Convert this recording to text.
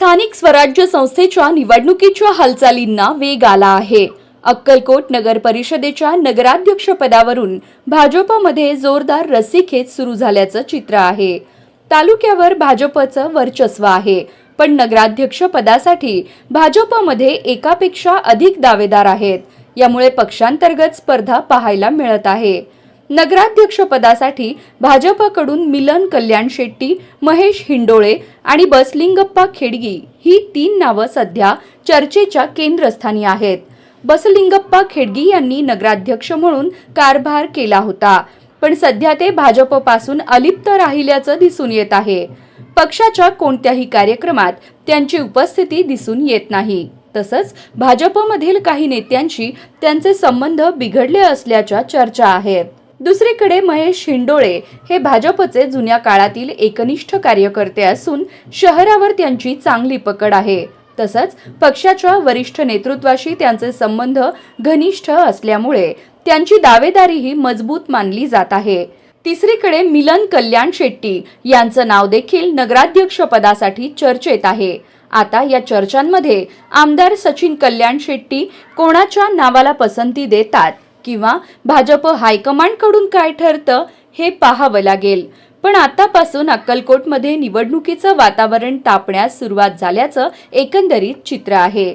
स्थानिक स्वराज्य संस्थेच्या निवडणुकीच्या हालचालींना वेग आला आहे. अक्कलकोट नगर परिषदेच्या नगराध्यक्षपदावरून भाजपमध्ये जोरदार रस्सीखेच सुरू झाल्याचं चित्र आहे. तालुक्यावर भाजपचं वर्चस्व आहे पण नगराध्यक्ष पदासाठी भाजपमध्ये एकापेक्षा अधिक दावेदार आहेत. यामुळे पक्षांतर्गत स्पर्धा पाहायला मिळत आहे. नगराध्यक्षपदासाठी भाजपाकडून भाजपकडून मिलन कल्याण शेट्टी महेश हिंडोळे आणि बसलिंगप्पा खेडगी ही तीन नावं सध्या चर्चेच्या केंद्रस्थानी आहेत. बसलिंगप्पा खेडगी यांनी नगराध्यक्ष म्हणून कारभार केला होता पण सध्या ते भाजपपासून अलिप्त राहिल्याचं दिसून येत आहे. पक्षाच्या कोणत्याही कार्यक्रमात त्यांची उपस्थिती दिसून येत नाही. तसंच भाजपमधील काही नेत्यांशी त्यांचे संबंध बिघडले असल्याच्या चर्चा आहेत. दुसरीकडे महेश हिंडोळे हे भाजपचे जुन्या काळातील एकनिष्ठ कार्यकर्ते असून शहरावर त्यांची चांगली पकड आहे. तसंच पक्षाच्या वरिष्ठ नेतृत्वाशी त्यांचे संबंध घनिष्ठ असल्यामुळे त्यांची दावेदारीही मजबूत मानली जात आहे. तिसरीकडे मिलन कल्याण शेट्टी यांचं नाव देखील नगराध्यक्ष पदासाठी चर्चेत आहे. आता या चर्चांमध्ये आमदार सचिन कल्याण शेट्टी कोणाच्या नावाला पसंती देतात? किंवा भाजप हायकमांडकडून काय ठरतं हे पाहावं लागेल. पण आतापासून अक्कलकोटमध्ये निवडणुकीचं वातावरण तापण्यास सुरुवात झाल्याचं एकंदरीत चित्र आहे.